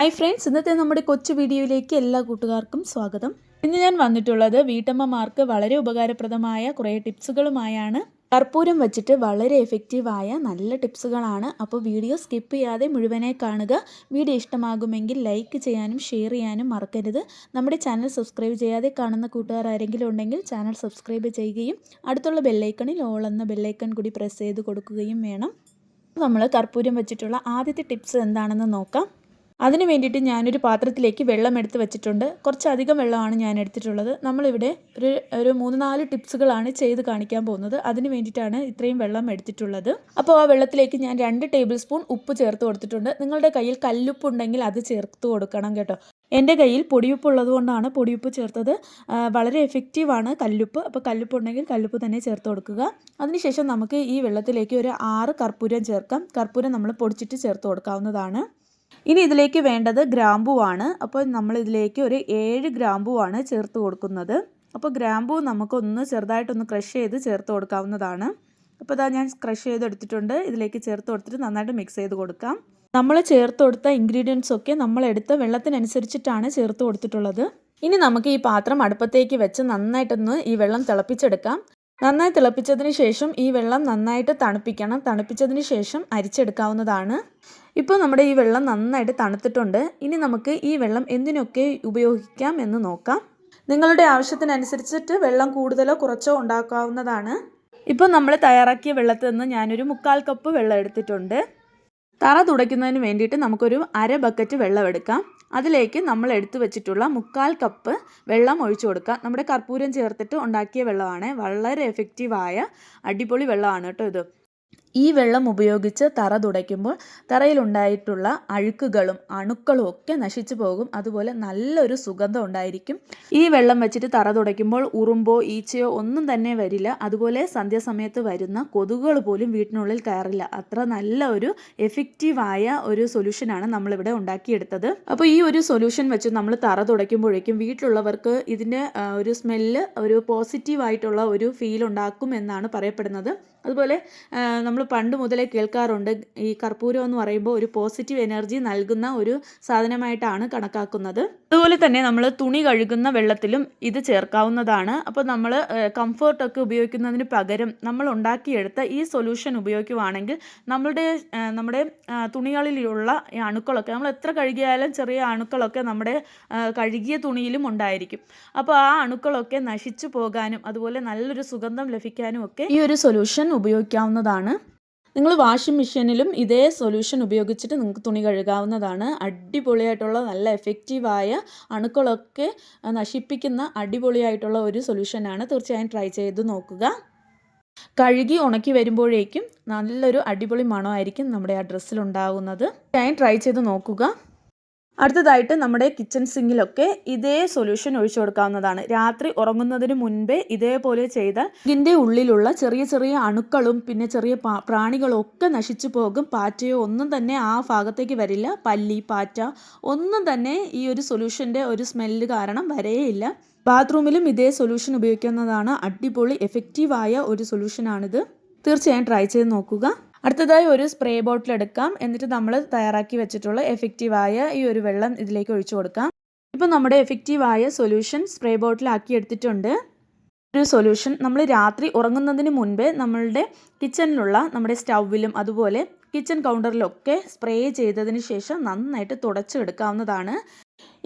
Hi friends ഇന്നത്തെ നമ്മുടെ കൊച്ചു വീഡിയോയിലേക്ക് എല്ലാ കൂട്ടുകാർക്കും സ്വാഗതം. ഇന്ന് ഞാൻ വന്നിട്ടുള്ളത് വീട്ടമ്മമാർക്ക് വളരെ ഉപകാരപ്രദമായ കുറേ ടിപ്സുകളുമായാണ്. കർപ്പൂരം വെച്ചിട്ട് വളരെ എഫക്റ്റീവായ നല്ല ടിപ്സുകളാണ്. അപ്പോൾ വീഡിയോ സ്കിപ്പ് ചെയ്യാതെ മുഴുവനെ കാണുക. വീഡിയോ ഇഷ്ടമാകുമെങ്കിൽ ലൈക്ക് ചെയ്യാനും ഷെയർ ചെയ്യാനും മറക്കരുത്. നമ്മുടെ ചാനൽ സബ്സ്ക്രൈബ് ചെയ്യാതെ കാണുന്ന കൂട്ടുകാർ ആരെങ്കിലും ഉണ്ടെങ്കിൽ ചാനൽ സബ്സ്ക്രൈബ് ചെയ്യുകയും അടുത്തുള്ള ബെല്ലൈക്കണിൽ ഓൾ എന്ന ബെല്ലൈക്കൺ കൂടി പ്രസ് ചെയ്ത് കൊടുക്കുകയും വേണം. നമ്മൾ കർപ്പൂരം വെച്ചിട്ടുള്ള ആദ്യത്തെ ടിപ്സ് എന്താണെന്ന് നോക്കാം. അതിന് വേണ്ടിയിട്ട് ഞാനൊരു പാത്രത്തിലേക്ക് വെള്ളം എടുത്ത് വെച്ചിട്ടുണ്ട്. കുറച്ചധികം വെള്ളമാണ് ഞാൻ എടുത്തിട്ടുള്ളത്. നമ്മളിവിടെ ഒരു ഒരു മൂന്ന് നാല് ടിപ്സുകളാണ് ചെയ്ത് കാണിക്കാൻ പോകുന്നത്. അതിന് വേണ്ടിയിട്ടാണ് ഇത്രയും വെള്ളം എടുത്തിട്ടുള്ളത്. അപ്പോൾ ആ വെള്ളത്തിലേക്ക് ഞാൻ രണ്ട് ടേബിൾ സ്പൂൺ ഉപ്പ് ചേർത്ത് കൊടുത്തിട്ടുണ്ട്. നിങ്ങളുടെ കയ്യിൽ കല്ലുപ്പ് ഉണ്ടെങ്കിൽ അത് ചേർത്ത് കൊടുക്കണം കേട്ടോ. എന്റെ കയ്യിൽ പൊടിയുപ്പ് ഉള്ളതുകൊണ്ടാണ് പൊടിയുപ്പ് ചേർത്തത്. വളരെ എഫക്റ്റീവാണ് കല്ലുപ്പ്. അപ്പോൾ കല്ലുപ്പ് ഉണ്ടെങ്കിൽ കല്ലുപ്പ് തന്നെ ചേർത്ത് കൊടുക്കുക. അതിനുശേഷം നമുക്ക് ഈ വെള്ളത്തിലേക്ക് ഒരു ആറ് കർപ്പൂരം ചേർക്കാം. കർപ്പൂരം നമ്മൾ പൊടിച്ചിട്ട് ചേർത്ത് കൊടുക്കാവുന്നതാണ്. ഇനി ഇതിലേക്ക് വേണ്ടത് ഗ്രാമ്പുവാണ്. അപ്പോൾ നമ്മൾ ഇതിലേക്ക് ഒരു ഏഴ് ഗ്രാമ്പുവാണ് ചേർത്ത് കൊടുക്കുന്നത്. അപ്പോൾ ഗ്രാമ്പു നമുക്കൊന്ന് ചെറുതായിട്ടൊന്ന് ക്രഷ് ചെയ്ത് ചേർത്ത് കൊടുക്കാവുന്നതാണ്. അപ്പോൾ ഇതാ ഞാൻ ക്രഷ് ചെയ്തെടുത്തിട്ടുണ്ട്. ഇതിലേക്ക് ചേർത്ത് കൊടുത്തിട്ട് നന്നായിട്ട് മിക്സ് ചെയ്ത് കൊടുക്കാം. നമ്മൾ ചേർത്ത് കൊടുത്ത ഇൻഗ്രീഡിയൻസ് ഒക്കെ നമ്മൾ എടുത്ത വെള്ളത്തിനനുസരിച്ചിട്ടാണ് ചേർത്ത് കൊടുത്തിട്ടുള്ളത്. ഇനി നമുക്ക് ഈ പാത്രം അടുപ്പത്തേക്ക് വെച്ച് നന്നായിട്ടൊന്ന് ഈ വെള്ളം തിളപ്പിച്ചെടുക്കാം. നന്നായി തിളപ്പിച്ചതിന് ശേഷം ഈ വെള്ളം നന്നായിട്ട് തണുപ്പിക്കണം. തണുപ്പിച്ചതിന് ശേഷം അരിച്ചെടുക്കാവുന്നതാണ്. ഇപ്പോൾ നമ്മുടെ ഈ വെള്ളം നന്നായിട്ട് തണുത്തിട്ടുണ്ട്. ഇനി നമുക്ക് ഈ വെള്ളം എന്തിനൊക്കെ ഉപയോഗിക്കാം എന്ന് നോക്കാം. നിങ്ങളുടെ ആവശ്യത്തിനനുസരിച്ചിട്ട് വെള്ളം കൂടുതലോ കുറച്ചോ ഉണ്ടാക്കാവുന്നതാണ്. ഇപ്പോൾ നമ്മൾ തയ്യാറാക്കിയ വെള്ളത്തിൽ നിന്ന് ഞാനൊരു മുക്കാൽ കപ്പ് വെള്ളം എടുത്തിട്ടുണ്ട്. തറ തുടയ്ക്കുന്നതിന് വേണ്ടിയിട്ട് നമുക്കൊരു അര ബക്കറ്റ് വെള്ളം എടുക്കാം. അതിലേക്ക് നമ്മൾ എടുത്തു വെച്ചിട്ടുള്ള മുക്കാൽ കപ്പ് വെള്ളം ഒഴിച്ചു കൊടുക്കാം നമ്മുടെ കർപ്പൂരം ചേർത്തിട്ട് ഉണ്ടാക്കിയ വെള്ളമാണ്. വളരെ എഫക്റ്റീവായ അടിപൊളി വെള്ളമാണ് കേട്ടോ ഇത്. ഈ വെള്ളം ഉപയോഗിച്ച് തറ തുടയ്ക്കുമ്പോൾ തറയിലുണ്ടായിട്ടുള്ള അഴുക്കുകളും അണുക്കളും ഒക്കെ നശിച്ചു പോകും. അതുപോലെ നല്ലൊരു സുഗന്ധം ഉണ്ടായിരിക്കും. ഈ വെള്ളം വെച്ചിട്ട് തറ തുടയ്ക്കുമ്പോൾ ഉറുമ്പോ ഈച്ചയോ ഒന്നും തന്നെ വരില്ല. അതുപോലെ സന്ധ്യാസമയത്ത് വരുന്ന കൊതുകുകൾ പോലും വീട്ടിനുള്ളിൽ കയറില്ല. അത്ര നല്ല ഒരു എഫക്റ്റീവായ ഒരു സൊല്യൂഷനാണ് നമ്മളിവിടെ ഉണ്ടാക്കിയെടുത്തത്. അപ്പോൾ ഈ ഒരു സൊല്യൂഷൻ വെച്ച് നമ്മൾ തറ തുടയ്ക്കുമ്പോഴേക്കും വീട്ടിലുള്ളവർക്ക് ഇതിന്റെ ഒരു സ്മെല്ല് ഒരു പോസിറ്റീവായിട്ടുള്ള ഒരു ഫീൽ ഉണ്ടാക്കും എന്നാണ് പറയപ്പെടുന്നത്. അതുപോലെ നമ്മൾ പണ്ട് മുതലേ കേൾക്കാറുണ്ട് ഈ കർപ്പൂരം എന്ന് പറയുമ്പോൾ ഒരു പോസിറ്റീവ് എനർജി നൽകുന്ന ഒരു സാധനമായിട്ടാണ് കണക്കാക്കുന്നത്. അതുപോലെ തന്നെ നമ്മൾ തുണി കഴുകുന്ന വെള്ളത്തിലും ഇത് ചേർക്കാവുന്നതാണ്. അപ്പോൾ നമ്മൾ കംഫർട്ടൊക്കെ ഉപയോഗിക്കുന്നതിന് പകരം നമ്മൾ ഉണ്ടാക്കിയെടുത്ത ഈ സൊല്യൂഷൻ ഉപയോഗിക്കുവാണെങ്കിൽ നമ്മളുടെ നമ്മുടെ തുണികളിലുള്ള അണുക്കളൊക്കെ നമ്മൾ എത്ര കഴുകിയാലും ചെറിയ അണുക്കളൊക്കെ നമ്മുടെ കഴുകിയ തുണിയിലും ഉണ്ടായിരിക്കും. അപ്പോൾ ആ അണുക്കളൊക്കെ നശിച്ചു പോകാനും അതുപോലെ നല്ലൊരു സുഗന്ധം ലഭിക്കാനും ഒക്കെ ഈ ഒരു സൊല്യൂഷൻ ഉപയോഗിക്കാവുന്നതാണ്. നിങ്ങൾ വാഷിംഗ് മെഷീനിലും ഇതേ സൊല്യൂഷൻ ഉപയോഗിച്ചിട്ട് നിങ്ങൾക്ക് തുണി കഴുകാവുന്നതാണ്. അടിപൊളിയായിട്ടുള്ള നല്ല എഫക്റ്റീവായ അണുക്കളൊക്കെ നശിപ്പിക്കുന്ന അടിപൊളിയായിട്ടുള്ള ഒരു സൊല്യൂഷനാണ്. തീർച്ചയായും ട്രൈ ചെയ്ത് നോക്കുക. കഴുകി ഉണക്കി വരുമ്പോഴേക്കും നല്ലൊരു അടിപൊളി മണമായിരിക്കും നമ്മുടെ ആ ഡ്രസ്സിലുണ്ടാകുന്നത് ഞാൻ ട്രൈ ചെയ്ത് നോക്കുക. അടുത്തതായിട്ട് നമ്മുടെ കിച്ചൺ സിങ്കിലൊക്കെ ഇതേ സൊല്യൂഷൻ ഒഴിച്ചു കൊടുക്കാവുന്നതാണ്. രാത്രി ഉറങ്ങുന്നതിന് മുൻപേ ഇതേപോലെ ചെയ്താൽ ഇതിന്റെ ഉള്ളിലുള്ള ചെറിയ ചെറിയ അണുക്കളും പിന്നെ ചെറിയ പ്രാണികളും ഒക്കെ നശിച്ചു പോകും. പാറ്റയോ ഒന്നും തന്നെ ആ ഭാഗത്തേക്ക് വരില്ല. പല്ലി പാറ്റ ഒന്നും തന്നെ ഈ ഒരു സൊല്യൂഷന്റെ ഒരു സ്മെല്ല് കാരണം വരേയില്ല. ബാത്റൂമിലും ഇതേ സൊല്യൂഷൻ ഉപയോഗിക്കുന്നതാണ്. അടിപൊളി എഫക്റ്റീവായ ഒരു സൊല്യൂഷനാണിത് തീർച്ചയായും ട്രൈ ചെയ്ത് നോക്കുക. അടുത്തതായി ഒരു സ്പ്രേ ബോട്ടിൽ എടുക്കാം. എന്നിട്ട് നമ്മൾ തയ്യാറാക്കി വെച്ചിട്ടുള്ള എഫക്റ്റീവായ ഈ ഒരു വെള്ളം ഇതിലേക്ക് ഒഴിച്ചു കൊടുക്കാം. ഇപ്പോൾ നമ്മുടെ എഫക്റ്റീവായ സൊല്യൂഷൻ സ്പ്രേ ബോട്ടിലാക്കി എടുത്തിട്ടുണ്ട്. ഒരു സൊല്യൂഷൻ നമ്മൾ രാത്രി ഉറങ്ങുന്നതിന് മുൻപേ നമ്മളുടെ കിച്ചണിലുള്ള നമ്മുടെ സ്റ്റൗവിലും അതുപോലെ കിച്ചൺ കൗണ്ടറിലൊക്കെ സ്പ്രേ ചെയ്തതിന് ശേഷം നന്നായിട്ട് തുടച്ചെടുക്കാവുന്നതാണ്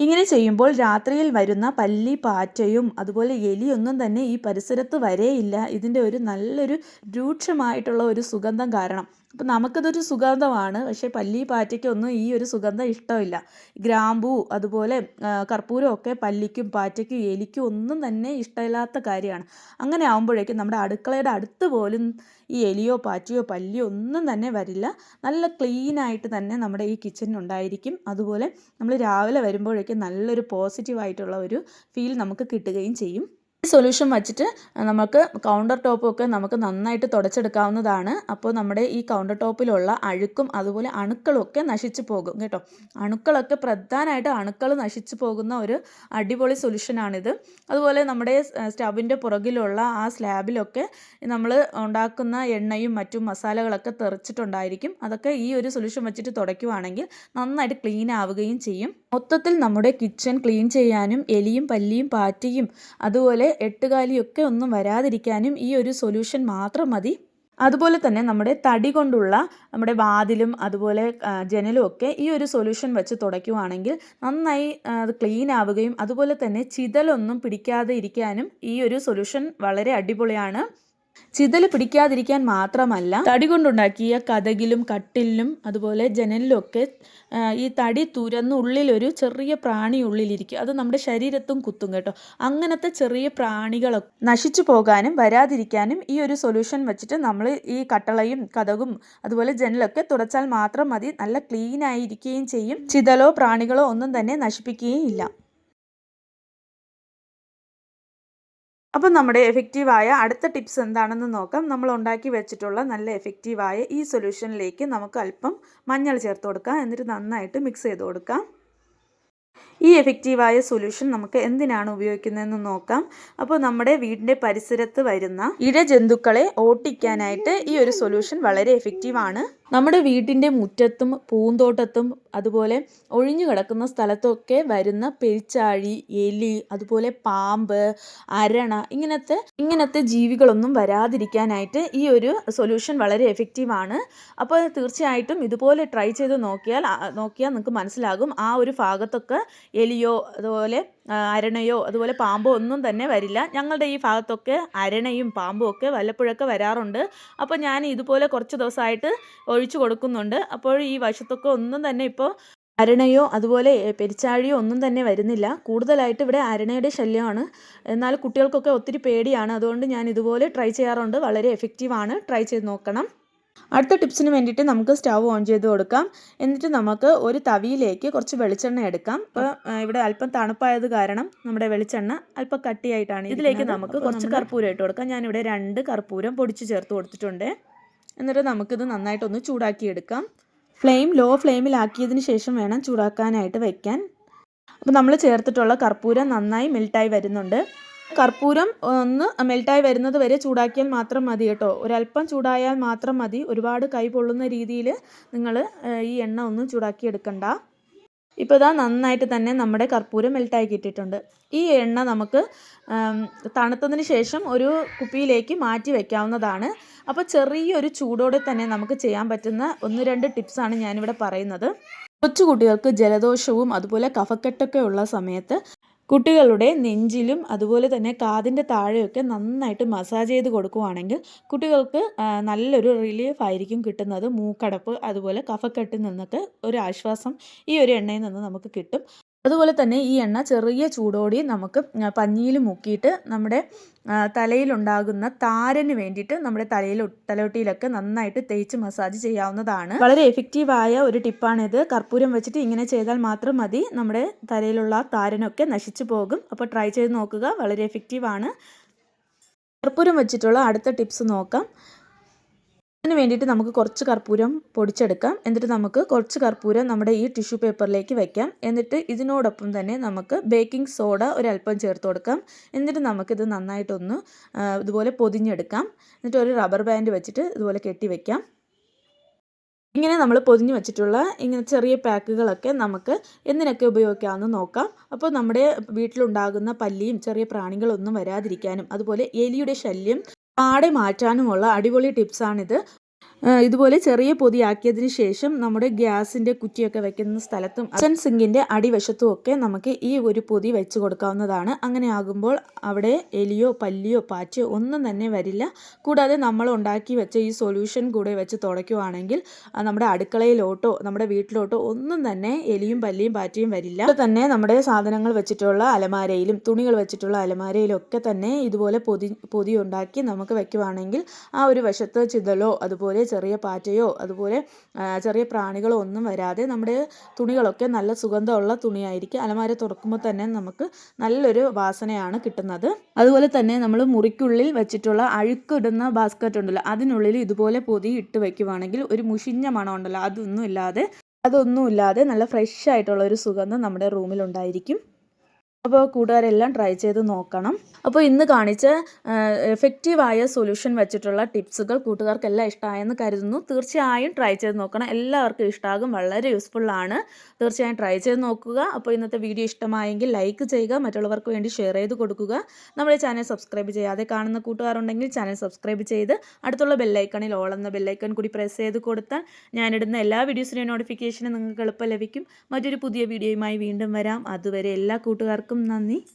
ഇങ്ങനെ ചെയ്യുമ്പോൾ രാത്രിയിൽ വരുന്ന പല്ലി പാറ്റയും അതുപോലെ എലിയൊന്നും തന്നെ ഈ പരിസരത്ത് വരേയില്ല. ഇതിന്റെ ഒരു നല്ലൊരു രൂക്ഷമായിട്ടുള്ള ഒരു സുഗന്ധം കാരണം. അപ്പം നമുക്കിതൊരു സുഗന്ധമാണ്. പക്ഷേ പല്ലി പാറ്റയ്ക്കൊന്നും ഈ ഒരു സുഗന്ധം ഇഷ്ടമില്ല. ഗ്രാമ്പൂ അതുപോലെ കർപ്പൂരം ഒക്കെ പല്ലിക്കും പാറ്റയ്ക്കും എലിക്കും ഒന്നും തന്നെ ഇഷ്ടമില്ലാത്ത കാര്യമാണ്. അങ്ങനെ ആകുമ്പോഴേക്കും നമ്മുടെ അടുക്കളയുടെ അടുത്ത് പോലും ഈ എലിയോ പാറ്റയോ പല്ലിയോ ഒന്നും തന്നെ വരില്ല. നല്ല ക്ലീനായിട്ട് തന്നെ നമ്മുടെ ഈ കിച്ചൺ ഉണ്ടായിരിക്കും. അതുപോലെ നമ്മൾ രാവിലെ വരുമ്പോഴേക്കും നല്ലൊരു പോസിറ്റീവായിട്ടുള്ള ഒരു ഫീൽ നമുക്ക് കിട്ടുകയും ചെയ്യും. സൊല്യൂഷൻ വച്ചിട്ട് നമുക്ക് കൗണ്ടർ ടോപ്പൊക്കെ നമുക്ക് നന്നായിട്ട് തുടച്ചെടുക്കാവുന്നതാണ്. അപ്പോൾ നമ്മുടെ ഈ കൗണ്ടർ ടോപ്പിലുള്ള അഴുക്കും അതുപോലെ അണുക്കളൊക്കെ നശിച്ചു പോകും കേട്ടോ. അണുക്കളൊക്കെ പ്രധാനമായിട്ട് അണുക്കൾ നശിച്ചു പോകുന്ന ഒരു അടിപൊളി സൊല്യൂഷനാണിത് അതുപോലെ നമ്മുടെ സ്റ്റവിന്റെ പുറകിലുള്ള ആ സ്ലാബിലൊക്കെ നമ്മൾ ഉണ്ടാക്കുന്ന എണ്ണയും മറ്റും മസാലകളൊക്കെ തെറിച്ചിട്ടുണ്ടായിരിക്കും. അതൊക്കെ ഈ ഒരു സൊല്യൂഷൻ വെച്ചിട്ട് തുടയ്ക്കുവാണെങ്കിൽ നന്നായിട്ട് ക്ലീൻ ആവുകയും ചെയ്യും. മൊത്തത്തിൽ നമ്മുടെ കിച്ചൺ ക്ലീൻ ചെയ്യാനും എലിയും പല്ലിയും പാറ്റിയും അതുപോലെ എട്ടുകാലിയൊക്കെ ഒന്നും വരാതിരിക്കാനും ഈ ഒരു സൊല്യൂഷൻ മാത്രം മതി. അതുപോലെ തന്നെ നമ്മുടെ തടി കൊണ്ടുള്ള നമ്മുടെ വാതിലും അതുപോലെ ജനലും ഒക്കെ ഈ ഒരു സൊല്യൂഷൻ വെച്ച് തുടയ്ക്കുവാണെങ്കിൽ നന്നായി അത് ക്ലീൻ ആവുകയും അതുപോലെ തന്നെ ചിതലൊന്നും പിടിക്കാതെ ഇരിക്കാനും ഈ ഒരു സൊല്യൂഷൻ വളരെ അടിപൊളിയാണ്. ചിതൽ പിടിക്കാതിരിക്കാൻ മാത്രമല്ല തടി കൊണ്ടുണ്ടാക്കിയ കഥകിലും കട്ടിലിലും അതുപോലെ ജനലിലൊക്കെ ഈ തടി തുരന്ന് ഉള്ളിലൊരു ചെറിയ പ്രാണി ഉള്ളിലിരിക്കും. അത് നമ്മുടെ ശരീരത്തും കുത്തും കേട്ടോ. അങ്ങനത്തെ ചെറിയ പ്രാണികളൊക്കെ നശിച്ചു പോകാനും വരാതിരിക്കാനും ഈ ഒരു സൊല്യൂഷൻ വെച്ചിട്ട് നമ്മൾ ഈ കട്ടളയും കഥകും അതുപോലെ ജനലൊക്കെ തുടച്ചാൽ മാത്രം മതി. നല്ല ക്ലീൻ ആയിരിക്കുകയും ചെയ്യും. ചിതലോ പ്രാണികളോ ഒന്നും തന്നെ നശിപ്പിക്കുകയും ഇല്ല. അപ്പം നമ്മുടെ എഫക്റ്റീവായ അടുത്ത ടിപ്സ് എന്താണെന്ന് നോക്കാം. നമ്മൾ ഉണ്ടാക്കി വെച്ചിട്ടുള്ള നല്ല എഫക്റ്റീവായ ഈ സൊല്യൂഷനിലേക്ക് നമുക്ക് അല്പം മഞ്ഞൾ ചേർത്ത് കൊടുക്കാം. എന്നിട്ട് നന്നായിട്ട് മിക്സ് ചെയ്ത് കൊടുക്കാം. ഈ എഫക്റ്റീവായ സൊല്യൂഷൻ നമുക്ക് എന്തിനാണ് ഉപയോഗിക്കുന്നതെന്ന് നോക്കാം. അപ്പോൾ നമ്മുടെ വീടിന്റെ പരിസരത്ത് വരുന്ന ഇഴജന്തുക്കളെ ഓട്ടിക്കാനായിട്ട് ഈ ഒരു സൊല്യൂഷൻ വളരെ എഫക്റ്റീവാണ്. നമ്മുടെ വീട്ടിന്റെ മുറ്റത്തും പൂന്തോട്ടത്തും അതുപോലെ ഒഴിഞ്ഞു കിടക്കുന്ന സ്ഥലത്തൊക്കെ വരുന്ന പെരിച്ചാഴി എലി അതുപോലെ പാമ്പ് അരണ ഇങ്ങനത്തെ ഇങ്ങനത്തെ ജീവികളൊന്നും വരാതിരിക്കാനായിട്ട് ഈ ഒരു സൊല്യൂഷൻ വളരെ എഫക്റ്റീവാണ്. അപ്പോൾ തീർച്ചയായിട്ടും ഇതുപോലെ ട്രൈ ചെയ്ത് നോക്കിയാൽ നോക്കിയാൽ നിങ്ങൾക്ക് മനസ്സിലാകും. ആ ഒരു ഭാഗത്തൊക്കെ എലിയോ അതുപോലെ അരണയോ അതുപോലെ പാമ്പോ ഒന്നും തന്നെ വരില്ല. ഞങ്ങളുടെ ഈ ഭാഗത്തൊക്കെ അരണയും പാമ്പും ഒക്കെ വല്ലപ്പോഴൊക്കെ വരാറുണ്ട്. അപ്പോൾ ഞാൻ ഇതുപോലെ കുറച്ച് ദിവസമായിട്ട് ഒഴിച്ചു കൊടുക്കുന്നുണ്ട്. അപ്പോൾ ഈ വശത്തൊക്കെ ഒന്നും തന്നെ ഇപ്പോൾ അരണയോ അതുപോലെ പെരിച്ചാഴിയോ ഒന്നും തന്നെ വരുന്നില്ല. കൂടുതലായിട്ട് ഇവിടെ അരണയുടെ ശല്യമാണ്. എന്നാൽ കുട്ടികൾക്കൊക്കെ ഒത്തിരി പേടിയാണ്. അതുകൊണ്ട് ഞാൻ ഇതുപോലെ ട്രൈ ചെയ്യാറുണ്ട്. വളരെ എഫക്റ്റീവാണ്. ട്രൈ ചെയ്ത് നോക്കണം. അടുത്ത ടിപ്സിന് വേണ്ടിയിട്ട് നമുക്ക് സ്റ്റൗ ഓൺ ചെയ്ത് കൊടുക്കാം. എന്നിട്ട് നമുക്ക് ഒരു തവിയിലേക്ക് കുറച്ച് വെളിച്ചെണ്ണ എടുക്കാം. അപ്പോൾ ഇവിടെ അല്പം തണുപ്പായത് കാരണം നമ്മുടെ വെളിച്ചെണ്ണ അല്പം കട്ടിയായിട്ടാണ് ഇതിലേക്ക് നമുക്ക് കുറച്ച് കർപ്പൂരം ഇട്ട് കൊടുക്കാം. ഞാനിവിടെ രണ്ട് കർപ്പൂരം പൊടിച്ച് ചേർത്ത് കൊടുത്തിട്ടുണ്ട്. എന്നിട്ട് നമുക്കിത് നന്നായിട്ടൊന്ന് ചൂടാക്കിയെടുക്കാം ഫ്ലെയിം ലോ ഫ്ലെയിമിലാക്കിയതിന് ശേഷം വേണം ചൂടാക്കാനായിട്ട് വയ്ക്കാൻ അപ്പോൾ നമ്മൾ ചേർത്തിട്ടുള്ള കർപ്പൂരം നന്നായി മെൽട്ടായി വരുന്നുണ്ട്. കർപ്പൂരം ഒന്ന് മെൽട്ടായി വരുന്നത് വരെ ചൂടാക്കിയാൽ മാത്രം മതി കേട്ടോ. ഒരല്പം ചൂടായാൽ മാത്രം മതി. ഒരുപാട് കൈ പൊള്ളുന്ന രീതിയിൽ നിങ്ങൾ ഈ എണ്ണ ഒന്നും ചൂടാക്കി എടുക്കണ്ട. ഇപ്പോൾ ഇതാ നന്നായിട്ട് തന്നെ നമ്മുടെ കർപ്പൂരം മെൽട്ടായി കിട്ടിയിട്ടുണ്ട്. ഈ എണ്ണ നമുക്ക് തണുത്തതിന് ശേഷം ഒരു കുപ്പിയിലേക്ക് മാറ്റി വയ്ക്കാവുന്നതാണ് അപ്പോൾ ചെറിയൊരു ചൂടോടെ തന്നെ നമുക്ക് ചെയ്യാൻ പറ്റുന്ന ഒന്ന് രണ്ട് ടിപ്സാണ് ഞാനിവിടെ പറയുന്നത്. കൊച്ചു കുട്ടികൾക്ക് ജലദോഷവും അതുപോലെ കഫക്കെട്ടൊക്കെ ഉള്ള സമയത്ത് കുട്ടികളുടെ നെഞ്ചിലും അതുപോലെ തന്നെ കാതിന്റെ താഴെയൊക്കെ നന്നായിട്ട് മസാജ് ചെയ്ത് കൊടുക്കുവാണെങ്കിൽ കുട്ടികൾക്ക് നല്ലൊരു റിലീഫ് ആയിരിക്കും കിട്ടുന്നത്. മൂക്കടപ്പ് അതുപോലെ കഫക്കെട്ടിൽ നിന്നൊക്കെ ഒരു ആശ്വാസം ഈ ഒരു എണ്ണയിൽ നിന്ന് നമുക്ക് കിട്ടും. അതുപോലെ തന്നെ ഈ എണ്ണ ചെറിയ ചൂടോടി നമുക്ക് പഞ്ഞിയിൽ മുക്കിയിട്ട് നമ്മുടെ തലയിലുണ്ടാകുന്ന താരന് വേണ്ടിയിട്ട് നമ്മുടെ തലയിൽ തലയൊട്ടിയിലൊക്കെ നന്നായിട്ട് തേച്ച് മസാജ് ചെയ്യാവുന്നതാണ്. വളരെ എഫക്റ്റീവായ ഒരു ടിപ്പാണിത്. കർപ്പൂരം വെച്ചിട്ട് ഇങ്ങനെ ചെയ്താൽ മാത്രം മതി. നമ്മുടെ തലയിലുള്ള താരനൊക്കെ നശിച്ചു പോകും. അപ്പോൾ ട്രൈ ചെയ്ത് നോക്കുക. വളരെ എഫക്റ്റീവാണ്. കർപ്പൂരം വെച്ചിട്ടുള്ള അടുത്ത ടിപ്സ് നോക്കാം. അതിന് വേണ്ടിയിട്ട് നമുക്ക് കുറച്ച് കർപ്പൂരം പൊടിച്ചെടുക്കാം. എന്നിട്ട് നമുക്ക് കുറച്ച് കർപ്പൂരം നമ്മുടെ ഈ ടിഷ്യൂ പേപ്പറിലേക്ക് വെക്കാം. എന്നിട്ട് ഇതിനോടൊപ്പം തന്നെ നമുക്ക് ബേക്കിംഗ് സോഡ ഒരല്പം ചേർത്ത് കൊടുക്കാം. എന്നിട്ട് നമുക്കിത് നന്നായിട്ടൊന്ന് ഇതുപോലെ പൊതിഞ്ഞെടുക്കാം. എന്നിട്ട് ഒരു റബ്ബർ ബാൻഡ് വെച്ചിട്ട് ഇതുപോലെ കെട്ടി വെക്കാം. ഇങ്ങനെ നമ്മൾ പൊതിഞ്ഞ് വെച്ചിട്ടുള്ള ഇങ്ങനെ ചെറിയ പാക്കുകളൊക്കെ നമുക്ക് എന്തിനൊക്കെ ഉപയോഗിക്കാമെന്ന് നോക്കാം. അപ്പോൾ നമ്മുടെ വീട്ടിലുണ്ടാകുന്ന പല്ലിയും ചെറിയ പ്രാണികളൊന്നും വരാതിരിക്കാനും അതുപോലെ എലിയുടെ ശല്യം പാടെ മാറ്റാനുമുള്ള അടിപൊളി ടിപ്സാണിത്. ഇതുപോലെ ചെറിയ പൊതിയാക്കിയതിന് ശേഷം നമ്മുടെ ഗ്യാസിന്റെ കുറ്റിയൊക്കെ വെക്കുന്ന സ്ഥലത്തും കിച്ചൺ സിങ്കിന്റെ അടിവശത്തും ഒക്കെ നമുക്ക് ഈ ഒരു പൊതി വെച്ച് കൊടുക്കാവുന്നതാണ്. അങ്ങനെ ആകുമ്പോൾ അവിടെ എലിയോ പല്ലിയോ പാറ്റയോ ഒന്നും തന്നെ വരില്ല. കൂടാതെ നമ്മൾ ഉണ്ടാക്കി വെച്ച ഈ സൊല്യൂഷൻ കൂടെ വെച്ച് തുടയ്ക്കുവാണെങ്കിൽ നമ്മുടെ അടുക്കളയിലോട്ടോ നമ്മുടെ വീട്ടിലോട്ടോ ഒന്നും തന്നെ എലിയും പല്ലിയും പാറ്റയും വരില്ല. തന്നെ നമ്മുടെ സാധനങ്ങൾ വെച്ചിട്ടുള്ള അലമാരയിലും തുണികൾ വെച്ചിട്ടുള്ള അലമാരയിലും ഒക്കെ തന്നെ ഇതുപോലെ പൊതി പൊതി ഉണ്ടാക്കി നമുക്ക് വെക്കുവാണെങ്കിൽ ആ ഒരു വശത്ത് ചിതലോ അതുപോലെ ചെറിയ പാറ്റയോ അതുപോലെ ചെറിയ പ്രാണികളോ ഒന്നും വരാതെ നമ്മുടെ തുണികളൊക്കെ നല്ല സുഗന്ധമുള്ള തുണിയായിരിക്കും. അലമാര തുറക്കുമ്പോൾ തന്നെ നമുക്ക് നല്ലൊരു വാസനയാണ് കിട്ടുന്നത്. അതുപോലെ തന്നെ നമ്മൾ മുറിക്കുള്ളിൽ വെച്ചിട്ടുള്ള അഴുക്കിടുന്ന ബാസ്ക്കറ്റ് ഉണ്ടല്ലോ അതിനുള്ളിൽ ഇതുപോലെ പൊതി ഇട്ട് വയ്ക്കുവാണെങ്കിൽ ഒരു മുഷിഞ്ഞ മണം ഉണ്ടല്ലോ അതൊന്നും ഇല്ലാതെ അതൊന്നുമില്ലാതെ നല്ല ഫ്രഷ് ആയിട്ടുള്ള ഒരു സുഗന്ധം നമ്മുടെ റൂമിൽ ഉണ്ടായിരിക്കും. അപ്പോൾ കൂട്ടുകാരെല്ലാം ട്രൈ ചെയ്ത് നോക്കണം. അപ്പോൾ ഇന്ന് കാണിച്ച എഫക്റ്റീവായ സൊല്യൂഷൻ വെച്ചിട്ടുള്ള ടിപ്സുകൾ കൂട്ടുകാർക്കെല്ലാം ഇഷ്ടമായെന്ന് കരുതുന്നു. തീർച്ചയായും ട്രൈ ചെയ്ത് നോക്കണം. എല്ലാവർക്കും ഇഷ്ടമാകും വളരെ യൂസ്ഫുള്ളാണ് തീർച്ചയായും ട്രൈ ചെയ്ത് നോക്കുക. അപ്പോൾ ഇന്നത്തെ വീഡിയോ ഇഷ്ടമായെങ്കിൽ ലൈക്ക് ചെയ്യുക മറ്റുള്ളവർക്ക് വേണ്ടി ഷെയർ ചെയ്ത് കൊടുക്കുക. നമ്മുടെ ചാനൽ സബ്സ്ക്രൈബ് ചെയ്യാതെ കാണുന്ന കൂട്ടുകാരുണ്ടെങ്കിൽ ചാനൽ സബ്സ്ക്രൈബ് ചെയ്ത് അടുത്തുള്ള ബെല്ലൈക്കണിൽ ഓൾ എന്ന ബെല്ലൈക്കൺ കൂടി പ്രസ് ചെയ്ത് കൊടുത്താൽ ഞാനിടുന്ന എല്ലാ വീഡിയോസിന്റെയും നോട്ടിഫിക്കേഷനും നിങ്ങൾക്ക് എളുപ്പം ലഭിക്കും. മറ്റൊരു പുതിയ വീഡിയോയുമായി വീണ്ടും വരാം. അതുവരെ എല്ലാ കൂട്ടുകാർക്കും നന്ദി.